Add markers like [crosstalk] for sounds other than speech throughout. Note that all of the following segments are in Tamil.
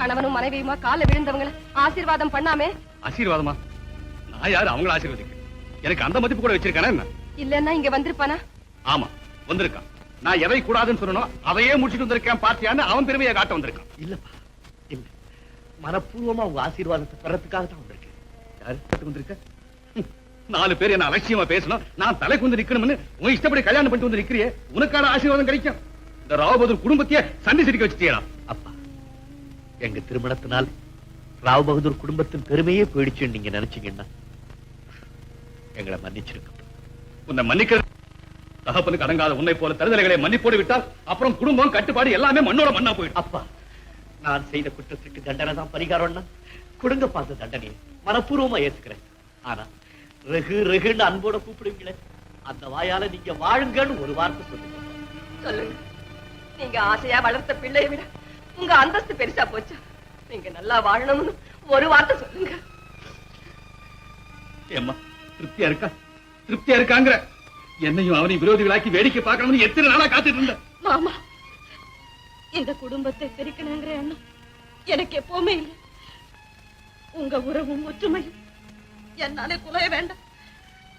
கணவனும் மனைவியுமா கால விழுந்தவங்கள ஆசீர்வாதம் பண்ணாமே? ஆசீர்வாதமா? நான் யாரு? அவங்கள ஆசீர்வதிக்க. எனக்கு அந்த மதிப்பு கூட வச்சிருக்கானே என்ன? இல்லன்னா இங்க வந்திருப்பானா? ஆமா வந்திருக்கான். நான் எதை கூடாதுன்னு சொல்லணும் அதையே முடிச்சிட்டு வந்திருக்கேன் பார்த்தியான்னு அவன் பெருமையை காட்ட வந்திருக்கான். இல்லப்பா இல்ல. மனப்பூர்வமா உங்க ஆசீர்வாதத்தை பெறத்துக்காக தான் வந்திருக்கேன். யாரு கட்டு வந்திருக்க நாலு பேர் என்ன அலட்சியமா பேசணும்? நான் தலை குந்து நிக்கணும்னு உன் இஷ்டப்படி கல்யாணம் பண்ணிட்டு வந்து நிக்கிறியே. உனக்கான ஆசீர்வாதம் கிடைக்கும். இந்த ராவபகதூர் குடும்பத்தையே சண்டை சிரிக்க வச்சுட்டியடா அப்பா எங்க திருமணத்தினால் ராவ் பகதூர் குடும்பத்தின் பெருமையே போயிடுச்சுன்னு நீங்க நினைச்சீங்கன்னா எங்களை மன்னிச்சிருக்க உன்னை மன்னிக்க தகப்பனுக்கு அடங்காத உன்னை போல தருதலைகளை மன்னிப்போடு விட்டால் அப்புறம் குடும்பம் கட்டுப்பாடு எல்லாமே மண்ணோட மண்ணா போயிடும். அப்பா நான் செய்த குற்றத்துக்கு தண்டனை தான் பரிகாரம்னா கொடுங்க பார்த்த தண்டனையை. மனப்பூர்வமா ஏத்துக்கிறேன். ஆனா ரெகு ரெகுன்னு அன்போட கூப்பிடுவீங்களே அந்த வாயால நீங்க வாழுங்கன்னு ஒரு வார்த்தை சொல்லுங்க. சொல்லுங்க. நீங்க ஆசையா வளர்த்த பிள்ளையை விட உங்க அந்தஸ்து பெருசா போச்சு? நீங்க நல்லா வாழணும்னு ஒரு வார்த்தை சொல்லுங்க. ஏம்மா திருப்தியா இருக்கா? திருப்தியா இருக்காங்கிற. என்னையும் அவனையும் விரோதிகளாக்கி வேடிக்கை பார்க்கணும்னு எத்தனை நாளா காத்துட்டு இருந்த மாமா இந்த குடும்பத்தை பிரிக்கணுங்கிற எண்ணம் எனக்கு எப்பவுமே இல்லை. உங்க உறவும் ஒற்றுமையும் என்னாலே குலைய வேண்டாம்.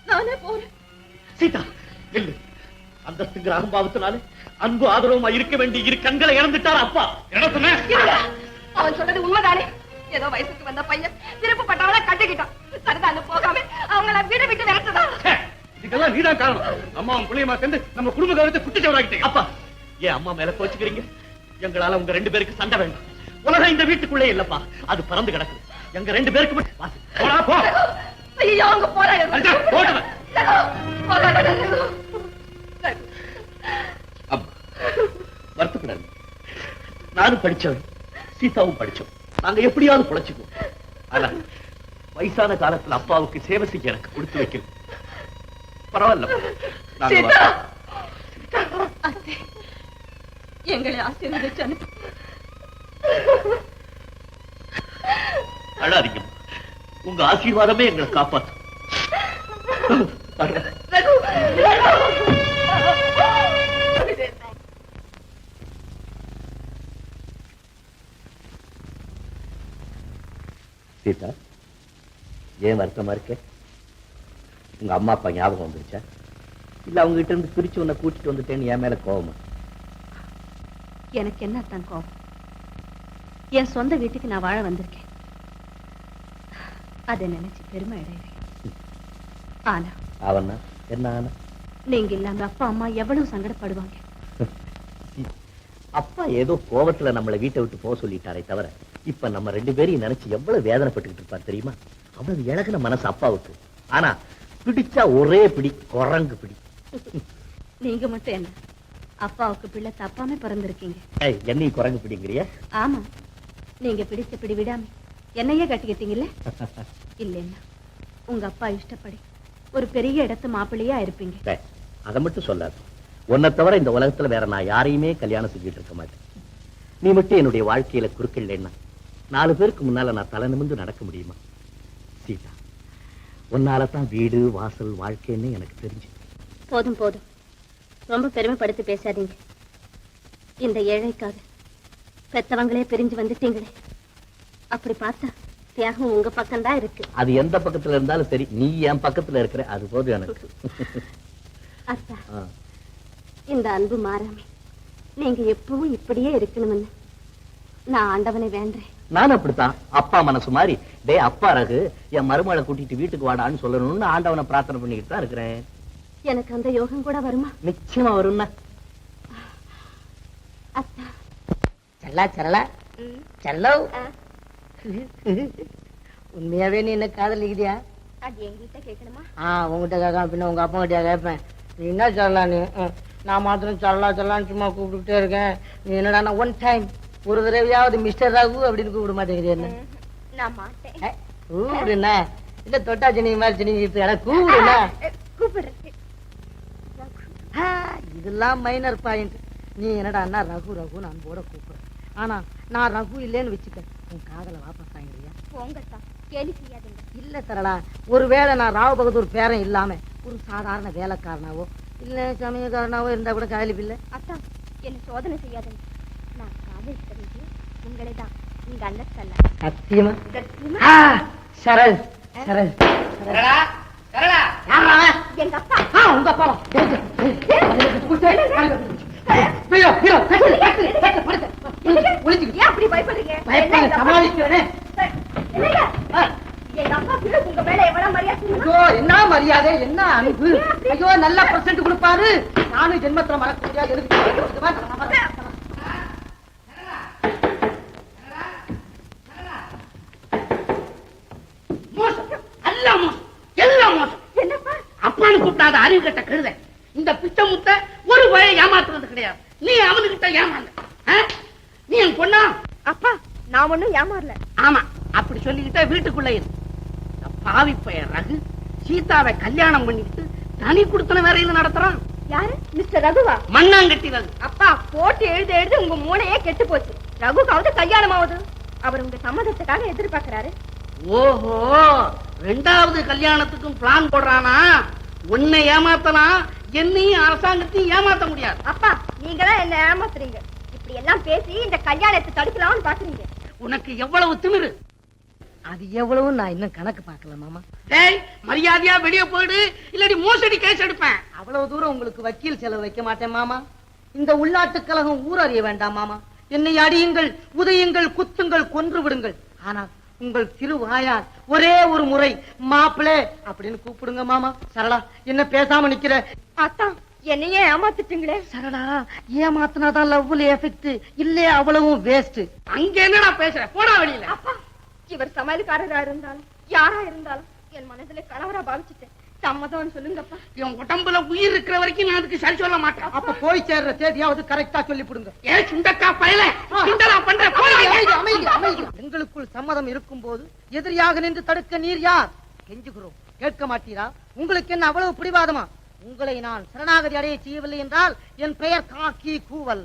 நானே போறேன். சீதா இல்லை அந்தஸ்துங்கிற அகம்பாவத்தினாலே அன்பு ஆதரவுமா இருக்க வேண்டிய இரு கண்களை இழந்துட்டார் அப்பா. என்ன சொன்ன. அவன் சொன்னது உண்மைதானே? ஏதோ வயசுக்கு வந்த பையன் விருப்பப்பட்டவளை கட்டிக்கிட்டான். சரிதாங்க போகாம அவங்கள வீடு விட்டு ச்சே, இதுக்கெல்லாம் நீதான் காரணம். அம்மாவும் பிள்ளையமா சேர்ந்து நம்ம குடும்ப கௌரவத்தை குட்டிச்சவராக்கிட்டீங்க அப்பா ஏன் அம்மா மேல கோச்சுக்கிறீங்க? எங்களால உங்க ரெண்டு பேருக்கு சண்டை வேண்டாம். உலகம் இந்த வீட்டுக்குள்ளே இல்லப்பா. அது பறந்து கிடக்கு எங்க ரெண்டு பேருக்கு மட்டும். போடா போ. ஐயோ போறாங்க அஞ்சா, போடுவேன். அப்பா வருத்தப்படாது நானும் படிச்சவன்? சீதாவும் படிச்சோம் நாங்க எப்படியாவது பொழைச்சுக்குவோம். ஆனா வயசான காலத்துல அப்பாவுக்கு சேவை செய்ய எனக்கு கொடுத்து வைக்கணும். பரவாயில்ல எங்களை ஆசீர்வதிச்சு அனுப்பு. அழாதீங்க உங்க ஆசீர்வாதமே எங்களை காப்பாத்தும் வர்றேன். ரகு, ரகு. சீதா ஏன் வருத்தமா இருக்க? உங்க அம்மா அப்பா ஞாபகம் வந்துருச்சா? இல்ல அவங்க கிட்ட இருந்து பிரிச்சு உன்னை கூட்டிட்டு வந்துட்டேன்னு என் மேல கோவமா? எனக்கு என்ன அத்தான் கோபம் என் சொந்த வீட்டுக்கு நான் வாழ வந்திருக்கேன். அதை நினைச்சு பெருமை ஆனா அவனா என்ன ஆனா? நீங்க இல்லாம அப்பா அம்மா எவ்வளவு சங்கடப்படுவாங்க? [laughs] அப்பா ஏதோ கோவத்துல நம்மளை வீட்டை விட்டு போக சொல்லிட்டாரே தவிர இப்ப நம்ம ரெண்டு பேரையும் நினைச்சு எவ்வளவு வேதனைப்பட்டுக்கிட்டு இருப்பார் தெரியுமா? அவ்வளவு இழகுன மனசு அப்பாவுக்கு. ஆனா பிடிச்சா ஒரே பிடி குரங்கு பிடி. நீங்க மட்டும் என்ன? அப்பாவுக்கு பிள்ளை தப்பாம பிறந்திருக்கீங்க. என்னையும் குரங்கு பிடிங்கிறியா? ஆமா. நீங்க பிடிச்ச பிடி விடாம என்னையே கட்டிக்கிட்டீங்கல்ல? இல்லைன்னா உங்க அப்பா இஷ்டப்படி ஒரு பெரிய இடத்து மாப்பிள்ளையா இருப்பீங்க. அதை மட்டும் சொல்லாது. உன்னை தவிர இந்த உலகத்துல வேற நான் யாரையுமே கல்யாணம் செஞ்சுட்டு இருக்க மாட்டேன். நீ மட்டும் என்னுடைய வாழ்க்கையில குறுக்கில்லைன்னா நாலு பேருக்கு முன்னால நான் தலை நிமிர்ந்து நடக்க முடியுமா? சீதா உன்னால தான் வீடு வாசல் வாழ்க்கைன்னு எனக்கு தெரிஞ்சு. போதும் போதும். ரொம்ப பெருமைப்படுத்தி பேசாதீங்க. இந்த ஏழைக்காக பெத்தவங்களே பிரிஞ்சு வந்துட்டீங்களே. அப்படி பார்த்தா தியாகம் உங்க பக்கம்தான் இருக்கு. அது எந்த பக்கத்துல இருந்தாலும் சரி நீ என் பக்கத்துல இருக்கிற அது போதும் எனக்கு. [laughs] அத்தா. இந்த அன்பு மாறாம. நீங்க எப்பவும் இப்படியே இருக்கணும்னு. நான் ஆண்டவனை வேண்டேன் நான் அப்படித்தான். அப்பா மனசு மாதிரி டேய் அப்பா ரகு என் மருமகளை கூட்டிட்டு வீட்டுக்கு வாடான்னு சொல்லணும்னு ஆண்டவனை பிரார்த்தனை பண்ணிக்கிட்டு தான் இருக்கிறேன். எனக்கு அந்த யோகம் கூட வருமா? நிச்சயமா வரும்னா செல்லா செல்லா. செல்லோ. உண்மையாவே நீ என்ன காதலிக்கிறியா அது எங்கிட்ட கேட்கணுமா? ஆ உங்ககிட்ட கேட்க பின்ன உங்க அப்பா கிட்ட கேட்பேன். நீ என்ன சொல்லலா நீ? நான் மாத்திரம் சொல்லா சொல்லான்னு சும்மா கூப்பிட்டுட்டே இருக்கேன். நீ என்னடா ஒன் டைம் ஒரு தடவையாவது மிஸ்டர் ராகு அப்படின்னு கூப்பிட மாட்டேங்கிறியா என்ன? நான் மாட்டேன். ஏ, கூப்பிடுண்ணா. இல்ல தொட்டா சினி மாதிரி இடம் கூப்பிடுண்ணா. கூப்பிடுறேன். இதெல்லாம் மைனர் பாயிண்ட் நீ என்னடா அண்ணா ரகு ரகு நான் போட கூப்பிடுறேன். ஆனா நான் ரகு இல்லைன்னு வச்சுக்க உன் காதல வாபஸ் ஆகிறியா போங்கத்தான் கேலி செய்யாதீங்க. இல்ல தரடா. ஒருவேளை நான் ராவ் பகதூர் பேரன் இல்லாம ஒரு சாதாரண வேலைக்காரனாவோ இல்ல சமயக்காரனாவோ இருந்தா கூட காதலிப்பு இல்ல அத்தா என்ன சோதனை செய்யாதீங்க. நான் காதலிக்கிறது உங்களை தான் நீங்க அண்ணன் அல்ல சத்தியமா சத்தியமா ஆ, சரள் சரள் யாரா அவன்? எங்க அப்பா ஆ, உங்க ஐயோ, ஐயோ. ஒளிஞ்சுக்கிட்டு. ஏன் அப்படி பயப்படுறீங்க? அப்பா- சமாளிக்கிறேனே. என்னங்க? ஆ, எங்க அப்பா பிள்ளை உங்க மேல எவ்வளவு மரியாதை தெரியுமா? ஐயோ, என்ன மரியாதை என்ன அன்பு? ஐயோ நல்ல பிரசன்ட் கொடுப்பாரு. நானும் ஜென்மத்துல மறக்க முடியாது எதுக்கு இங்க வா, நம்ம வா. மோசம் எல்லாம் மோசம் எல்லாம் மோசம் என்னப்பா கூப்பிடாத அறிவு கட்ட கழுத இந்த பிச்சை முத்த ஒரு வய ஏமாத்துறது கிடையாது. நீ அவனுக்கிட்ட ஏமாந்த? நீ என் பொண்ணா? அப்பா நான் ஒண்ணும் ஏமாறல. ஆமா அப்படி சொல்லிக்கிட்ட வீட்டுக்குள்ள இரு. பாவி பையன் ரகு சீதாவை கல்யாணம் பண்ணிக்கிட்டு தனி குடுத்தன வேறையில நடத்துறான். யாரு? மிஸ்டர் ரகுவா? மண்ணாங்கட்டி ரகு. அப்பா போட்டு எழுத எழுத உங்க மூளையே கெட்டு போச்சு. ரகுக்காவது கல்யாணம் ஆகுது அவர் உங்க சம்மதத்துக்காக எதிர்பார்க்கறாரு. ஓஹோ ரெண்டாவது கல்யாணத்துக்கும் பிளான் போடுறானா? உன்னை ஏமாத்தலாம் என்னையும் அரசாங்கத்தையும் ஏமாத்த முடியாது. அப்பா நீங்க தான் என்ன ஏமாத்துறீங்க. இப்படி எல்லாம் பேசி இந்த கல்யாணத்தை தடுக்கலாம்னு பாக்குறீங்க உனக்கு எவ்வளவு திமிரு? அது எவ்வளவு நான் இன்னும் கணக்கு பார்க்கல மாமா. டேய் மரியாதையா வெளிய போயிடு. இல்லாட்டி மோசடி கேஸ் எடுப்பேன். அவ்வளவு தூரம் உங்களுக்கு வக்கீல் செலவு வைக்க மாட்டேன் மாமா. இந்த உள்நாட்டு கழகம் ஊரறிய வேண்டாம் மாமா. என்னை அடியுங்கள் உதயுங்கள் குத்துங்கள் கொன்று விடுங்கள். ஆனால் உங்கள் திருவாயால் ஒரே ஒரு முறை மாப்பிளே அப்படின்னு கூப்பிடுங்க மாமா. சரளா என்ன பேசாம நிக்கிற? அத்தா என்னையே ஏமாத்திட்டீங்களே? சரளா ஏமாத்தினாதான் லவ்ல எஃபெக்ட் இல்லே அவ்வளவும் வேஸ்ட் அங்க என்னடா பேசுற? போடா வெளியில. அப்பா இவர் சமையல்காரரா இருந்தாலும் யாரா இருந்தாலும் என் மனதுல கணவரா பாவிச்சுட்டேன். சம்மதம் சொல்லுங்கப்பா. என் உடம்புல உயிர் இருக்கிற வரைக்கும் நான் அதுக்கு சரி சொல்ல மாட்டேன். அப்ப போய் சேர்ற தேதியாவது கரெக்டா சொல்லி விடுங்க ஏ சுண்டக்கா பயல. சுண்டலா பண்ற. எங்களுக்குள் சம்மதம் இருக்கும் போது எதிரியாக நின்று தடுக்க நீர் யார்? கெஞ்சுகிறோம். கேட்க மாட்டீரா? உங்களுக்கு என்ன அவ்வளவு பிடிவாதமா? உங்களை நான் சரணாகதி அடைய செய்யவில்லை என்றால் என் பெயர் காக்கி கூவல்.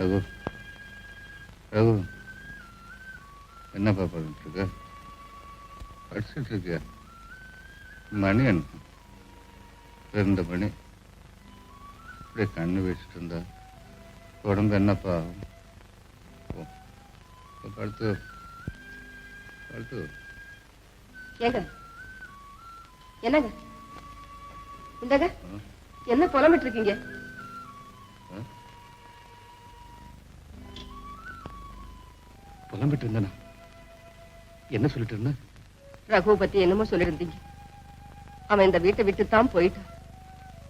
ரகு. ரகு. என்னப்பா பண்ணிட்டு இருக்க? படிச்சுட்டு இருக்கியா? மணி என்ன ரெண்டு மணி. அப்படியே கண்ணு வச்சுட்டு இருந்தா. உடம்பு என்னப்பா? ஆகும்? படுத்து படுத்து ஏங்க? என்னங்க? இந்தங்க. என்ன புலம்பிட்டு இருக்கீங்க புலம்பிட்டு இருந்தேனா? என்ன சொல்லிட்டு இருந்தேன் ரகு பத்தி என்னமோ சொல்லிருந்தீங்க. அவன் இந்த வீட்டை விட்டு தான் போயிட்டான்.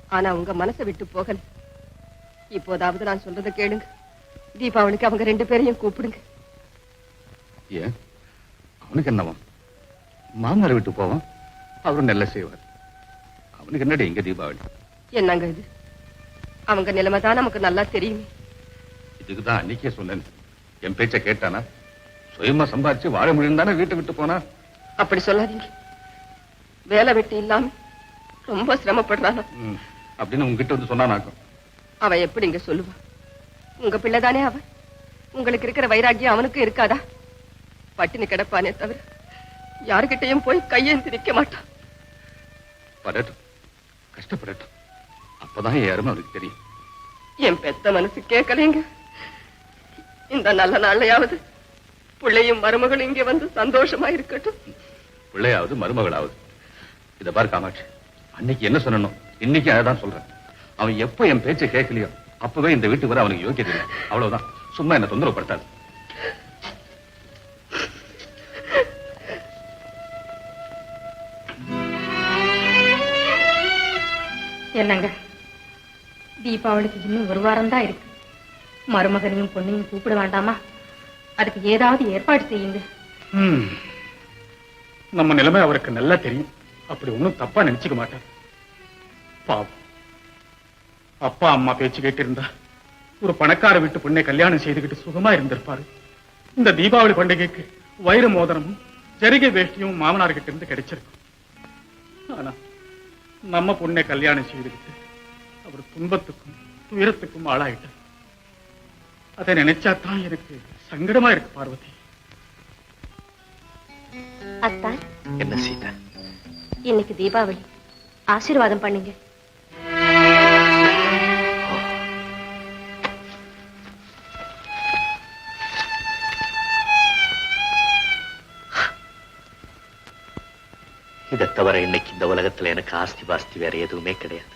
ஆனா உங்க மனசை விட்டு போகல. இப்போதாவது நான் சொல்றதை கேளுங்க. தீபாவளிக்கு அவங்க ரெண்டு பேரையும் கூப்பிடுங்க. ஏன்? அவனுக்கு என்னவா மாமனார் விட்டு போவான். அவரும் நல்ல செய்வார்? அவனுக்கு என்னடி இங்க தீபாவளி? என்னங்க இது? அவங்க நிலைமை தான் நமக்கு நல்லா தெரியுமே. இதுக்குதான் அன்னைக்கே சொன்னேன். என் பேச்ச கேட்டானா? சுயமா சம்பாரிச்சு வாழ முடியும் தானே வீட்டை விட்டு போனா? அப்படி சொல்லாதீங்க. வேலை வெட்டி இல்லாம ரொம்ப சிரமப்படுறானா. அப்படின்னு உங்ககிட்ட வந்து சொன்னானாக்கும் அவன் எப்படி இங்க சொல்லுவான் உங்க பிள்ளைதானே அவன் உங்களுக்கு இருக்கிற வைராக்கியம் அவனுக்கு இருக்காதா? பட்டினி கிடப்பானே தவிர யாருகிட்டயும் போய் கையேந்தி நிக்க மாட்டான். படட்டும். கஷ்டப்படட்டும். அப்பதான் அருமை அவனுக்கு தெரியும். என் பெத்த மனசு கேட்கலைங்க. இந்த நல்ல நாள்லயாவது பிள்ளையும் மருமகளும் இங்க வந்து சந்தோஷமா இருக்கட்டும். பிள்ளையாவது மருமகளாவது. இத பாரு காமாட்சி அன்னைக்கு என்ன சொல்லணும் இன்னைக்கு அதான் சொல்றேன். அவன் எப்ப என் பேச்சை கேட்கலையோ அப்பவே இந்த வீட்டுக்கு வர அவனுக்கு யோக்கியது இல்லை அவ்வளவுதான். சும்மா என்ன தொந்தரவு படுத்தாது என்னங்க? தீபாவளிக்கு இன்னும் ஒரு வாரம் தான் இருக்கு. மருமகனையும் பொண்ணையும் கூப்பிட வேண்டாமா? அதுக்கு ஏதாவது ஏற்பாடு செய்யுங்க. நம்ம நிலைமை அவருக்கு நல்லா தெரியும். அப்படி ஒண்ணும் தப்பா நினைச்சுக்க மாட்டார். பாவம். அப்பா அம்மா பேச்சு கேட்டிருந்தா ஒரு பணக்கார வீட்டு பொண்ணை கல்யாணம் செய்துகிட்டு சுகமா இருந்திருப்பாரு. இந்த தீபாவளி பண்டிகைக்கு வைர மோதனமும் ஜரிகை வேஷ்டியும் மாமனார் கிட்ட இருந்து கிடைச்சிருக்கும் ஆனா நம்ம பொண்ணை கல்யாணம் செய்துகிட்டு அவர் துன்பத்துக்கும் துயரத்துக்கும் ஆளாயிட்டார். அதை நினைச்சா தான் எனக்கு சங்கடமா இருக்கு பார்வதி. அத்தா. என்ன சீதா? இன்னைக்கு தீபாவளி. ஆசீர்வாதம் பண்ணுங்க. இதை தவிர இன்னைக்கு இந்த உலகத்துல எனக்கு ஆஸ்தி பாஸ்தி வேற எதுவுமே கிடையாது.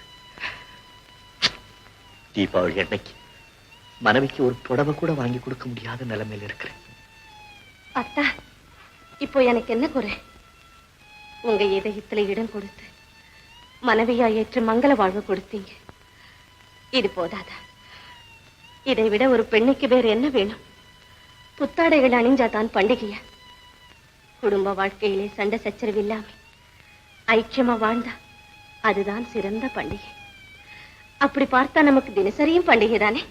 தீபாவளி என்னைக்கு மனைவிக்கு ஒரு புடவை கூட வாங்கி கொடுக்க முடியாத நிலைமையில இருக்கிறேன். அத்தா இப்போ எனக்கு என்ன குறை? உங்க இதயத்துல இடம் கொடுத்து மனைவியா ஏற்று மங்கள வாழ்வு கொடுத்தீங்க. இது போதாதா? இதை விட ஒரு பெண்ணுக்கு வேறு என்ன வேணும்? புத்தாடைகள் அணிஞ்சாதான் பண்டிகையா? குடும்ப வாழ்க்கையிலே சண்டை சச்சரவு இல்லாம. ஐக்கியமா வாழ்ந்தா அதுதான் சிறந்த பண்டிகை. அப்படி பார்த்தா நமக்கு தினசரியும் பண்டிகை தானே?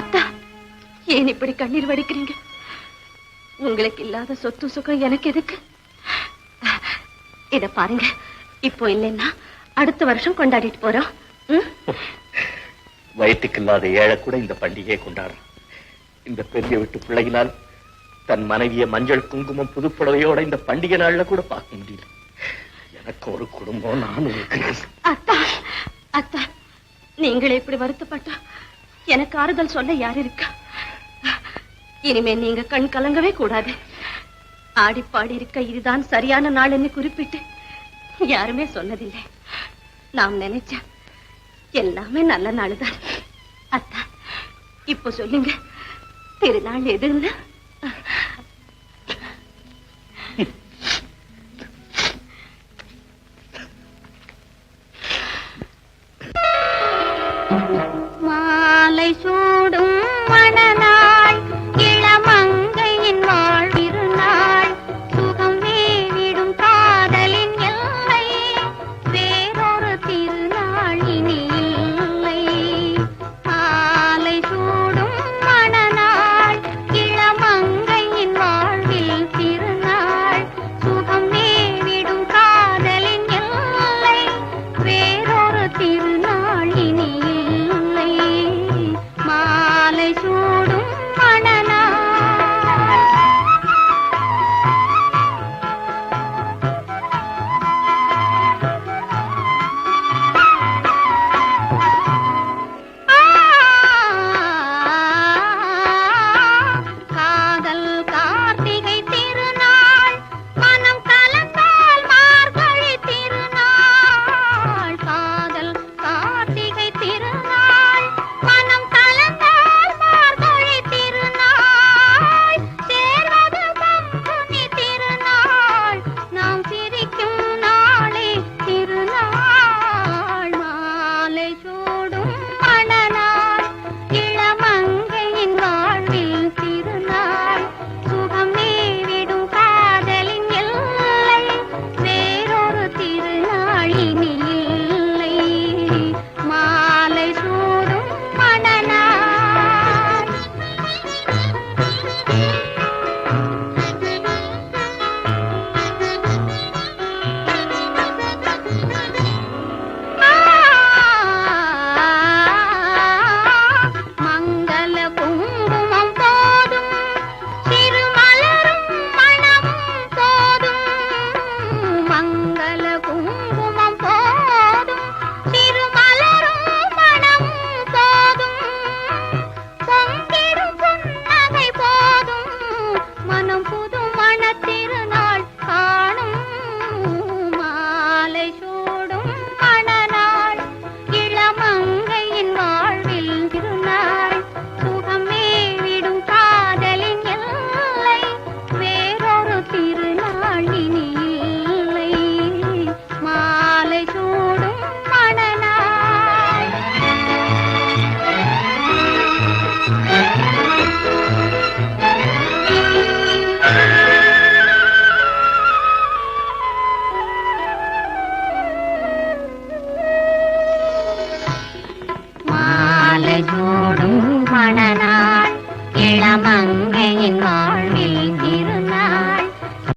அத்தா ஏன் இப்படி கண்ணீர் வடிக்கிறீங்க? உங்களுக்கு இல்லாத சொத்து சுகம் எனக்கு எதுக்கு? இத பாருங்க இப்போ இல்லைன்னா அடுத்த வருஷம் கொண்டாடிட்டு போறோம்? வயிற்றுக்கு இல்லாத ஏழை கூட இந்த பண்டிகையை கொண்டாடுறான். இந்த பெரிய வீட்டு பிள்ளைகளால் தன் மனைவிய மஞ்சள் குங்குமம் புதுப்புடவையோட இந்த பண்டிகை நாள்ல கூட பார்க்க முடியல. எனக்கு ஒரு குடும்பம் நானும் இருக்கிறேன். அத்தா அத்தா நீங்களே இப்படி வருத்தப்பட்டா எனக்கு ஆறுதல் சொல்ல யார் இருக்கா? இனிமே நீங்க கண் கலங்கவே கூடாது. ஆடி பாடி இருக்க இதுதான் சரியான நாள்னு குறிப்பிட்டு யாருமே சொன்னதில்லை. நாம் நினைச்ச எல்லாமே நல்ல நாளுதான். அத்தா இப்போ சொல்லுங்க திருநாள் எதுன்னு? மாலை [laughs] еще